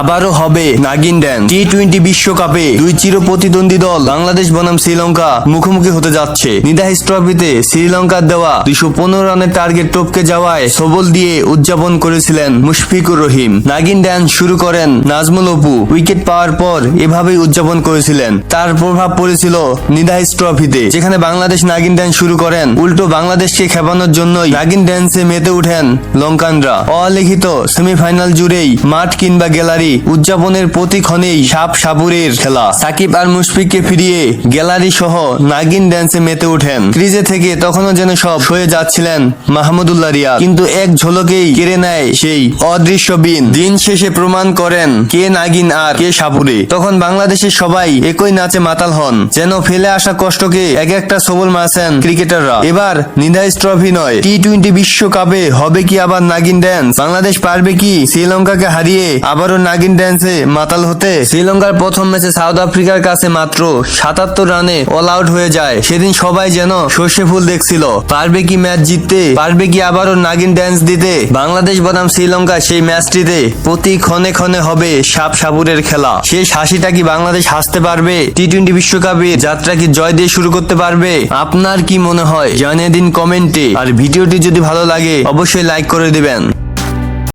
আবারও হবে নাগিন dance T twenty বিশ্বকাপে দুই চির প্রতিদ্বন্দ্বী দল বাংলাদেশ, বনাম, শ্রীলঙ্কা মুখোমুখি হতে যাচ্ছে। নিদাহিস ট্রফিতে শ্রীলঙ্কার দেওয়া দুইশো পনেরো রানের টার্গেট টপকে যাওয়ায় সবল দিয়ে উদযাপন করেছিলেন মুশফিকুর রহিম। নাগিন ড্যান্স শুরু করেন নাজমুল অপু। উইকেট পাওয়ার পর এভাবেই উদযাপন করেছিলেন। তার প্রভাব পড়েছিল নিদাহিস ট্রফিতে যেখানে বাংলাদেশ নাগিন ড্যান্স শুরু করেন। উল্টো বাংলাদেশকে খেপানোর জন্যই নাগিন ড্যান্সে মেতে উঠেন লঙ্কানরা। অলিখিত সেমিফাইনাল জুড়েই মাঠ কিংবা গ্যালারি উদযাপনের প্রতিক্ষণেই সাপ সাপুরের খেলা। সাকিব আর মুশফিককে ফিরিয়ে গ্যালারি সহ নাগিন ড্যান্সে মেতে ওঠেন। ক্রিজে থেকে তখনও যেন সব হয়ে যাচ্ছিলেন মাহমুদুল্লাহ রিয়া কিন্তু এক ঝলকেই কেড়ে নেয় সেই অদৃশ্য বিন। দিন শেষে প্রমাণ করেন কে নাগিন আর কে সাপুরে তখন বাংলাদেশের সবাই একই নাচে মাতাল হন, যেন ফেলে আসা কষ্টকে এক একটা সবল মারছেন ক্রিকেটাররা। এবার নিদাইস ট্রফি নয় টি টোয়েন্টি বিশ্বকাপে হবে কি আবার নাগিন ড্যান্স? বাংলাদেশ পারবে কি শ্রীলঙ্কাকে হারিয়ে আবারও নাগিন ড্যান্সে মাতাল হতে শ্রীলঙ্কার প্রথম ম্যাচে সাউথ আফ্রিকার কাছে মাত্র সাতাত্তর রানে অল আউট হয়ে যায়। সেদিন সবাই যেন সর্ষে ফুল দেখছিল। পারবে কি ম্যাচ জিততে? পারবে কি আবারও নাগিন ড্যান্স দিতে? বাংলাদেশ বনাম শ্রীলঙ্কা সেই ম্যাচটিতে প্রতি ক্ষণে ক্ষণে হবে সাপ সাপুরের খেলা। শেষ হাসিটা কি বাংলাদেশ হাসতে পারবে? টি টোয়েন্টি বিশ্বকাপে যাত্রা কি জয় দিয়ে শুরু করতে পারবে? আপনার কি মনে হয়? জানিয়ে দিন কমেন্টে। আর ভিডিওটি যদি ভালো লাগে, অবশ্যই লাইক করে দিবেন।